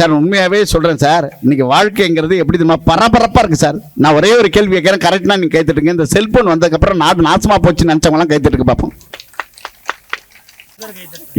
Sir உண்மையாகவே சொல்கிறேன் sir இன்னைக்கு வாழ்க்கைங்கிறது எப்படி தெரியுமா? பரபரப்பாக இருக்குது சார். நான் ஒரே ஒரு கேள்வி கேட்குறேன். கரெக்டாக நீங்கள் கைத்துட்டுங்க இந்த செல்ஃபோன் வந்ததுக்கப்புறம் நாடு நாசமாக போச்சுன்னு நினச்சவங்களாம் கேட்டுட்டு பார்ப்போம்.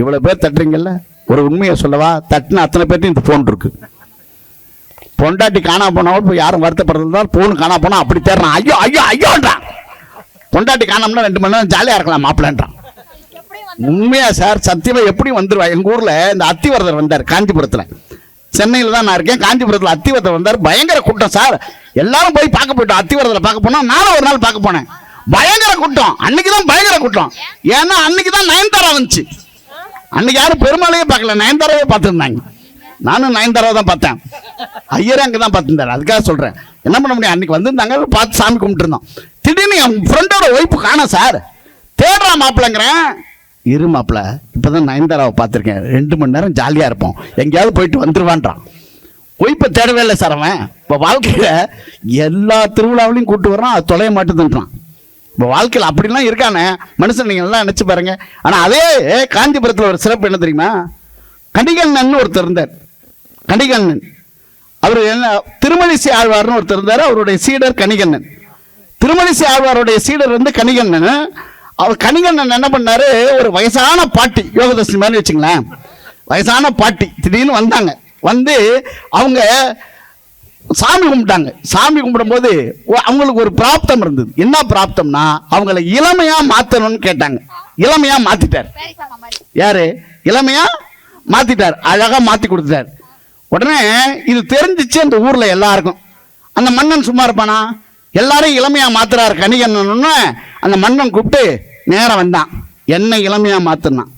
இவ்வளோ பேர் தட்டுறீங்கல்ல? ஒரு உண்மையை சொல்லவா? தட்டுன அத்தனை பேர்த்தையும் இந்த ஃபோன் இருக்கு. பொண்டாட்டி காணா போனாலும் இப்போ யாரும் வருத்தப்படுறதா ஃபோன் காணா போனால் அப்படி தேடுறான். ஐயோ ஐயோ ஐயோன்றான். பொண்டாட்டி காணோம்னா ரெண்டு மணி நேரம் ஜாலியாக இருக்கலாம் மாப்பிள்ளன்றான். உண்மையா சார் சத்தியமா எப்படி வந்துருவா? எங்க ஊர்ல இந்த அத்திவரதர் வந்தார் காஞ்சிபுரத்துல. சென்னையில் தான் நான் இருக்கேன். காஞ்சிபுரத்தில் அத்திவரத்தில் வந்தார். பயங்கர கூட்டம் சார். எல்லாரும் போய் பார்க்க போயிட்டோம். அத்திவரத்தில் பார்க்க போனோம். நானும் ஒரு நாள் பார்க்க போனேன். பயங்கர கூட்டம். அன்னைக்கு தான் பயங்கர கூட்டம். ஏன்னா அன்னைக்கு தான் நயன்தாரா வந்துச்சு. அன்னைக்கு யாரும் பெருமாளையே பார்க்கல. நயன்தாராவே பார்த்துருந்தாங்க. நானும் நயன்தாராவை தான் பார்த்தேன். ஐயரே அங்கே தான் பார்த்துருந்தாரு. அதுக்காக சொல்கிறேன் என்ன பண்ண முடியும்? அன்னைக்கு வந்திருந்தாங்க. பார்த்து சாமி கும்பிட்டுருந்தோம். திடீர்னு என் ஃப்ரெண்டோட ஒய்ஃபு காணோம் சார். தேடுறா மாப்பிள்ளைங்கிறேன். இரு மாப்பிள்ள இப்போதான் நயன்தாராவை பார்த்துருக்கேன். ரெண்டு மணி நேரம் ஜாலியாக இருப்போம். எங்கேயாவது போயிட்டு வந்துருவான்றான். ஒய்ஃபை தேடவே இல்லை சார் அவன். இப்போ வாழ்க்கையில் எல்லா திருவிழாவிலையும் கூப்பிட்டு வர்றான் அது தொலைய மாட்டேதுன்றான். இப்போ வாழ்க்கையில் அப்படிலாம் இருக்கானே. மனுஷன் நீங்கள் நல்லா நினச்சி பாருங்க. ஆனால் அதே காஞ்சிபுரத்தில் ஒரு சிறப்பு என்ன தெரியுமா? கணிகண்ணன் ஒருத்தர் இருந்தார். கணிகண்ணன் அவர் என்ன திருமணிசி ஆழ்வார்னு ஒருத்தர் இருந்தார். அவருடைய சீடர் கணிகண்ணன் திருமலிசை ஆழ்வாருடைய சீடர் வந்து கணிகண்ணன் அவர் கணிகண்ணன் என்ன பண்ணாரு? ஒரு வயசான பாட்டி யோகதர்ஷினி மாதிரி வச்சுங்களேன். வயசான பாட்டி திடீர்னு வந்தாங்க. வந்து அவங்க சாமி கும்பிட்டாங்க. சாமி கும்பிடும்போது அவங்களுக்கு ஒரு பிராப்தம் இருந்தது. என்ன பிராப்தம்னா அவங்கள இளமையா மாத்தணும்னு கேட்டாங்க. இளமையா மாத்திட்டார். யாரு? இளமையா மாத்திட்டார். அழகா மாத்தி கொடுத்துட்டார். உடனே இது தெரிஞ்சிச்சு அந்த ஊர்ல எல்லாருக்கும். அந்த மன்னன் சும்மா இருப்பானா? எல்லாரும் இளமையா மாத்துறாரு கணிகன்னு அந்த மன்னன் கூப்பிட்டு நேரம் வந்தான். என்ன இளமையாக மாற்றினான்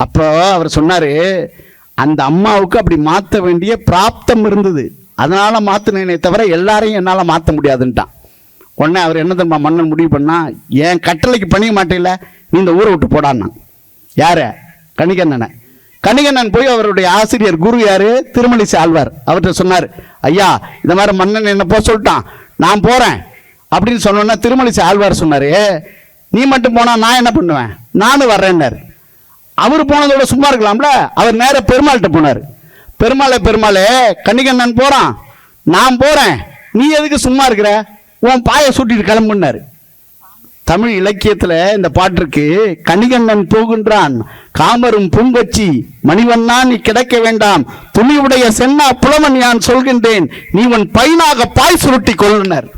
அப்போ அவர் சொன்னார் அந்த அம்மாவுக்கு அப்படி மாற்ற வேண்டிய பிராப்தம் இருந்தது. அதனால் மாற்றினேனே தவிர எல்லாரையும் என்னால் மாற்ற முடியாதுன்ட்டான். உடனே அவர் என்ன தெரியுமா மன்னன் முடிவு பண்ணால் என் கட்டளைக்கு பணிய மாட்டேல நீ இந்த ஊரை விட்டு போடான்னா யார்? கணிகண்ணனை கணிகண்ணன் போய் அவருடைய ஆசிரியர் குரு யார்? திருமணி ஆழ்வார் அவர்கிட்ட சொன்னார் ஐயா இந்த மாதிரி மன்னன் என்ன போக சொல்லிட்டான். நான் போகிறேன் அப்படின்னு சொன்னோன்னா திருமணி ஆழ்வார் சொன்னார் நீ மட்டும் போனால் நான் என்ன பண்ணுவேன்? நானும் வர்றேன்னாரு. அவர் போனதோட சும்மா இருக்கலாம்ல? அவர் நேராக பெருமாள்கிட்ட போனார். பெருமாளே பெருமாளே கன்னிகண்ணன் போகிறான் நான் போகிறேன் நீ எதுக்கு சும்மா இருக்கிற? உன் பாயை சுட்டிட்டு கிளம்புனாரு தமிழ் இலக்கியத்தில் இந்த பாட்டிற்கு கணிகண்ணன் போகின்றான். காமரும் பூங்கொச்சி மணிவண்ணா நீ கிடைக்க வேண்டாம். துணிவுடைய சென்னா புலவன் யான் சொல்கின்றேன். நீ உன் பைனாக பாய் சுருட்டி கொள்ளுனர்.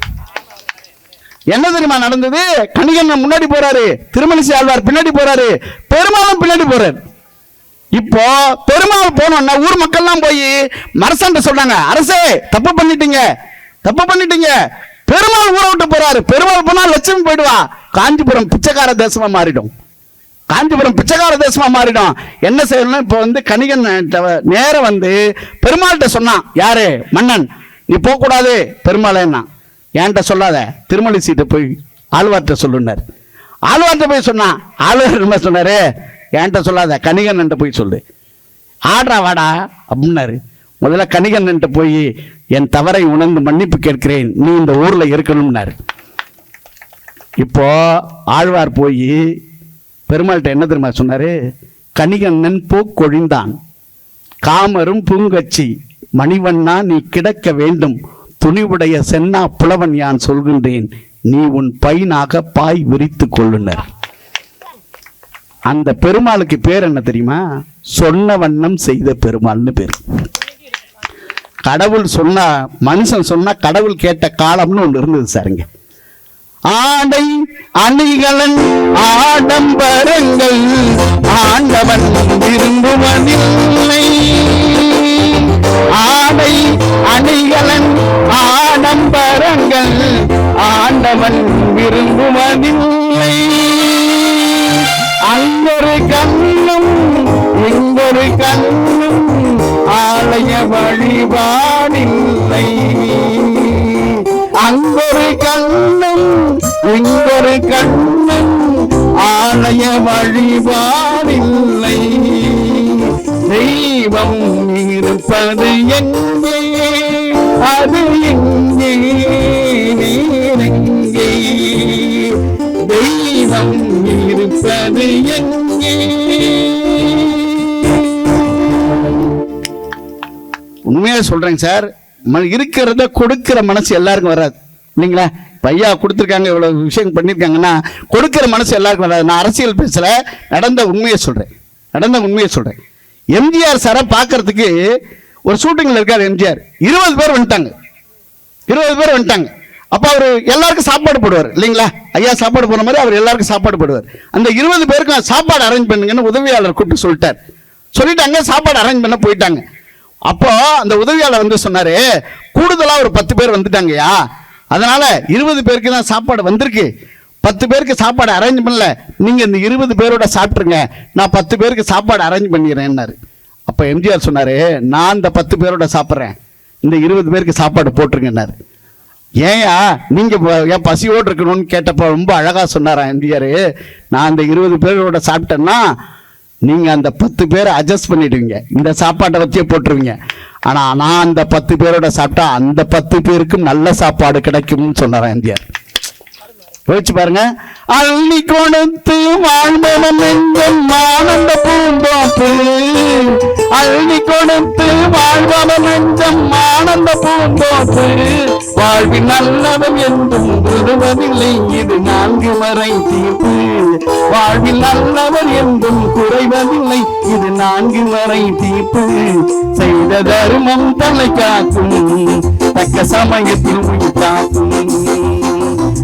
என்ன தெரியுமா நடந்தது? கணிகன் முன்னாடி போறாரு. திருமலிசை ஆழ்வார் பின்னாடி போறாரு. பெருமாளும் பின்னாடி போறாரு. இப்போ பெருமாள் போனோம்னா ஊர் மக்கள்லாம் போய் மரசண்ட சொல்றாங்க அரசே தப்பு பண்ணிட்டீங்க. தப்பு பண்ணிட்டீங்க. பெருமாள் ஊரை விட்டு போறாரு. பெருமாள் போனா லட்சுமி போயிடுவா. காஞ்சிபுரம் பிச்சைக்கார தேசமா மாறிடும். காஞ்சிபுரம் பிச்சைக்கார தேசமா மாறிடும். என்ன செய்யணும் இப்போ வந்து கணிகன் நேரம் வந்து பெருமாள்கிட்ட சொன்னான் யாரு? மன்னன். நீ போகக்கூடாது கூடாது பெருமாளேன்னா. என்கிட்ட சொல்லாத? திருமலை சீட்டை போய் ஆழ்வார்கிட்ட சொல்லுனார் ஆழ்வார்கிட்ட போய் சொன்னான் ஆழ்வார் என்ன சொன்னார்? என்கிட்ட சொல்லாத கணிகண்ணன்ட்ட போய் சொல்லு. ஆடுறா வாடா அப்படின்னாரு முதல்ல கணிகண்ணன்ட்ட போய் என் தவறை உணர்ந்து மன்னிப்பு கேட்கிறேன். நீ இந்த ஊரில் இருக்கணும்னாரு. இப்போ ஆழ்வார் போய் பெருமாள்கிட்ட என்ன தெரியுமா சொன்னார்? கணிகண்ணன் பூக்கொழிந்தான் காமரும் பூங்கச்சி மணிவண்ணா நீ கிடக்க வேண்டும். துணிவுடைய சென்னா புலவன் யான் சொல்கின்றேன் நீ உன் பையனாக பாய் விரித்து கொள்ளுனர். அந்த பெருமாளுக்கு பேர் என்ன தெரியுமா? சொன்ன வண்ணம் செய்த பெருமாள்னு பேர். கடவுள் சொன்னா மனுஷன் சொன்னா கடவுள் கேட்ட காலம்னு ஒன்று இருந்தது சாருங்க ஆடை அணிகலன் ஆடம்பரங்கள் ஆண்டவன் விரும்புவனில் அவன் விரும்புவதில்லை அங்கொரு கண்ணும் இங்கொரு கண்ணும் ஆலய வழிபாடில்லை. அங்கொரு கண்ணும் இங்கொரு கண்ணும் ஆலய வழிபாடில்லை. தெய்வம் இருப்பது எங்கே அது எங்கே உண்மையாக சொல்கிறேங்க சார் இருக்கிறத கொடுக்கிற மனசு எல்லாருக்கும் வராது. இல்லைங்களா? பையா கொடுத்துருக்காங்க இவ்வளோ விஷயம் பண்ணியிருக்காங்கன்னா கொடுக்கிற மனசு எல்லாருக்கும் வராது. நான் அரசியல் பேசல நடந்த உண்மையை சொல்கிறேன் நடந்த உண்மையை சொல்கிறேன் எம்ஜிஆர் சாரை பார்க்கறதுக்கு ஒரு ஷூட்டிங்கில் இருக்கார் எம்ஜிஆர். இருபது பேர் வந்துட்டாங்க. இருபது பேர் வந்துட்டாங்க. அப்போ அவர் எல்லாருக்கும் சாப்பாடு போடுவார் இல்லைங்களா? ஐயா சாப்பாடு போன மாதிரி அவர் எல்லாருக்கும் சாப்பாடு போடுவார். அந்த இருபது பேருக்கும் சாப்பாடு அரேஞ்ச் பண்ணுங்கன்னு உதவியாளர் கூப்பிட்டு சொல்லிட்டார். சொல்லிட்டாங்க சாப்பாடு அரேஞ்ச் பண்ண போயிட்டாங்க. அப்போ அந்த உதவியாளர் வந்து சொன்னாரு கூடுதலா ஒரு பத்து பேர் வந்துட்டாங்கய்யா. அதனால இருபது பேருக்கு தான் சாப்பாடு வந்திருக்கு. பத்து பேருக்கு சாப்பாடு அரேஞ்ச் பண்ணல. நீங்க இந்த இருபது பேரோட சாப்பிட்ருங்க நான் பத்து பேருக்கு சாப்பாடு அரேஞ்ச் பண்ணிடுறேன்னாரு. அப்போ எம்ஜிஆர் சொன்னாரு நான் இந்த பத்து பேரோட சாப்பிட்றேன். இந்த இருபது பேருக்கு சாப்பாடு போட்டுருங்கன்னாரு. ஏயா நீங்கள் ஏன் பசியோடு இருக்கணும்னு கேட்டப்ப ரொம்ப அழகாக சொன்னாரா எம்ஜிஆர். நான் அந்த இருபது பேரோட சாப்பிட்டேன்னா நீங்கள் அந்த பத்து பேரை அட்ஜஸ்ட் பண்ணிடுவீங்க. இந்த சாப்பாட்டை வச்சே போட்டுருவீங்க. ஆனால் நான் அந்த பத்து பேரோட சாப்பிட்டா அந்த பத்து பேருக்கும் நல்ல சாப்பாடு கிடைக்கும்னு சொன்னாரா இந்தியார் யோசிச்சு பாருங்க. அள்ளி கொடுத்து வாழ்ந்தவன் எங்கும் ஆனந்த பூந்தோப்பு அள்ளி கொடுத்து வாழ்ந்தவன் எங்கும் ஆனந்த பூந்தோப்பு வாழ்வின் நல்லவன் என்றும் விடுவதில்லை. இது நான்கு வரை தீர்ப்பு. வாழ்வில் நல்லவர் என்றும் குறைவதில்லை. இது நான்கு வரை தீர்ப்பு. செய்த தர்மம் தலை காக்கும். தக்க சமயத்தில் உயிர் காக்கும்.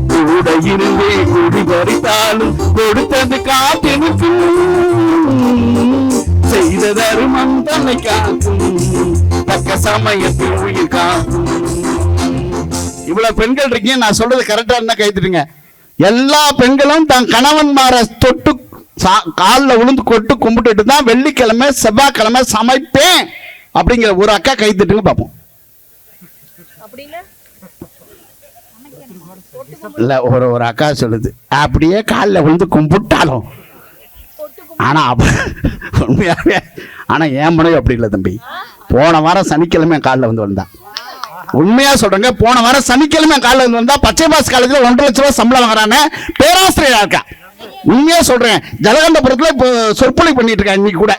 கூட இருந்தே குடி பறித்தாலும் கொடுத்தது காத்திருக்கும். செய்த தருமம் தன்னை காக்கும். தக்க சமயத்தில் உயிர் காக்கும். இவ்வளவு பெண்கள் இருக்கீங்க நான் சொல்றது கரெக்டா இருந்தா கைத்துட்டுங்க எல்லா பெண்களும் தன் கணவன்மார தொட்டு காலில் விழுந்து கொட்டு கும்பிட்டுட்டு தான் வெள்ளிக்கிழமை செவ்வாய்க்கிழமை சமைப்பேன் அப்படிங்கிற ஒரு அக்கா கைத்துட்டுங்க பார்ப்போம் இல்ல ஒரு ஒரு அக்கா சொல்லுது. அப்படியே காலில் விழுந்து கும்பிட்டாலும். ஆனா அப்ப- உண்மையாவே ஆனா என் மனைவி அப்படி இல்லை தம்பி. போன வாரம் சனிக்கிழமை காலில் வந்து வந்தா. உண்மையா சொல்றேங்க போன வாரம் சனிக்கிழமை காலேஜ் வந்து வந்தா பச்சை பாஸ் காலேஜ்ல ஒன்றரை லட்ச ரூபாய் சம்பளம் வாங்குறானே பேராசிரியரா இருக்கா? உண்மையா சொல்றேன் ஜலகண்டபுரத்துல இப்போ சொற்பொழி பண்ணிட்டு இருக்கா இன்னைக்கு கூட.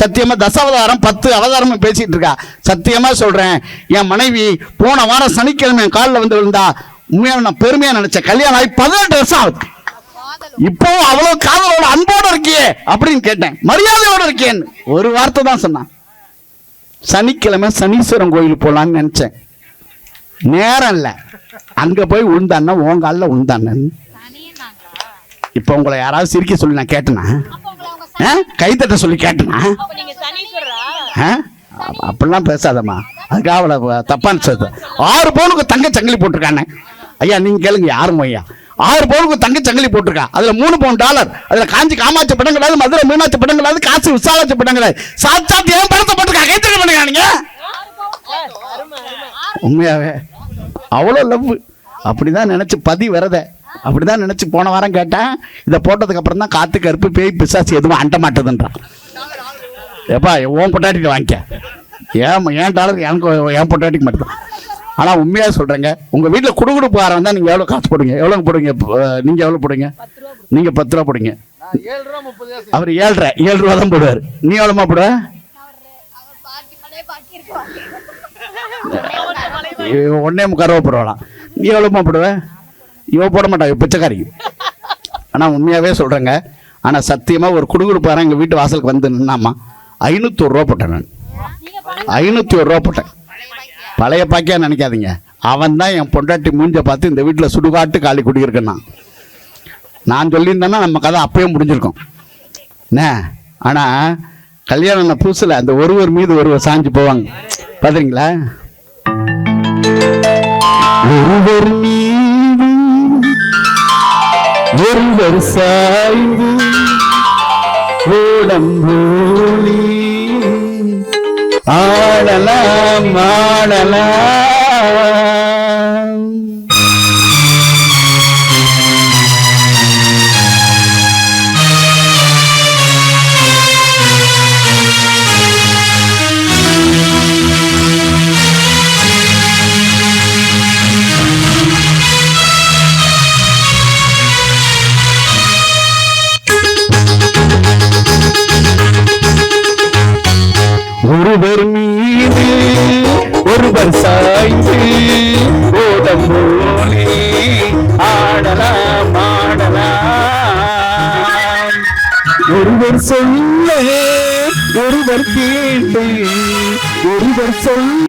சத்தியமா தசாவதாரம் பத்து அவதாரம் பேசிட்டு இருக்கா. சத்தியமா சொல்றேன் என் மனைவி போன வாரம் சனிக்கிழமை என் காலில் வந்து விழுந்தா உண்மையா நான் பெருமையா நினைச்சேன். கல்யாணம் ஆகி பதினெட்டு வருஷம் ஆகுது. இப்போ அவ்வளவு காதலோட அன்போட இருக்கியே அப்படின்னு கேட்டேன். மரியாதையோட இருக்கேன்னு ஒரு வார்த்தை தான் சொன்னான். சனிக்கிழமை சனீஸ்வரன் கோயில் போலான்னு நினைச்சேன். நேரம் இல்லை. அங்கே போய் உழுந்தான்னா உன் காலில் உழுந்தான்னு இப்போ உங்களை யாராவது சிரிக்க சொல்லி நான் கேட்டேனா? ஆ? கைத்தட்ட சொல்லி கேட்டேனா? ஆ? அப்படிலாம் பேசாதம்மா. அதுக்காக அவளை தப்பான தப்பான்னு ஆறு பவுனுக்கு தங்க சங்கிலி போட்டிருக்கானே. ஐயா நீங்கள் கேளுங்க யாரும் ஐயா? ஆறு பவுனுக்கு தங்க சங்கிலி போட்டிருக்கா. அதுல மூணு பவுன் டாலர் அதுல காஞ்சி காமாட்சி படம் கிடையாது மதுரை மீனாட்சி படம் கிடையாது காசு விசாலாட்சி படம் கிடையாது சாட்சாத் ஏன் படத்தை போட்டிருக்கா? கைத்தட்ட பண்ணுங்க நீங்கள் உண்மையாவே அவ்வளோ லவ் அப்படிதான் நினைச்சு பதி வரத. அப்படிதான் நினைச்சு போன வாரம் கேட்டேன். இதை போட்டதுக்கு அப்புறம் தான் காத்து கருப்பு பேய் பிசாசு எதுவும் அண்ட மாட்டுதுன்றான். ஏப்பா உன் பொட்டாட்டிட்டு வாங்கிக்க. ஏன் ஏன் டாலர் எனக்கு என் பொட்டாட்டிக்கு மட்டும் ஆனால் உண்மையாக சொல்கிறேங்க உங்கள் வீட்டில் குடுகுடுப்பு வாரம் தான் நீங்கள் எவ்வளோ காசு போடுங்க. எவ்வளோ போடுங்க நீங்கள் எவ்வளோ போடுங்க நீங்கள் பத்து ரூபா போடுங்க. அவர் ஏழ்ரை ஏழு ரூபா தான் போடுவார். நீ எவ்வளோமா போடுவ? ஒன்னே முக்கால் ரூபா போடுவாளாம் நீ எவ்வளோமா போடுவ? இவ போட மாட்டான் இவ பிச்சைக்காரி ஆனால் உண்மையாகவே சொல்கிறேங்க ஆனால் சத்தியமாக ஒரு குடுகுடுப்பாரன் எங்கள் வீட்டு வாசலுக்கு வந்து நின்னாமா? ஐநூற்றி ரூபா போட்டேன் நான். ஐநூற்றி ஒரு ரூபா போட்டேன். பழைய பாக்கியா நினைக்காதீங்க. அவன் தான் என் பொண்டாட்டி மூஞ்ச பார்த்து இந்த வீட்டில் சுடுகாட்டு காலி குடியிருக்கேன் நான். நான் சொல்லியிருந்தேன்னா நம்ம கதை அப்பயே முடிஞ்சிருக்கும். என்ன? ஆனால் கல்யாணம் புதுசில்? அந்த ஒருவர் மீது ஒருவர் சாஞ்சு போவாங்க. பார்த்துறீங்களா ஒருவர் சாய்ந்து ஓடம் போலி ஆடலாம் ஆடலாம் ஒருவர் மீது ஒருவர் சாய்ந்து போதம் போலே ஆடலாம் ஆடலாம். ஒருவர் சொல்ல ஒருவர் கேட்டு ஒருவர் சொல்ல.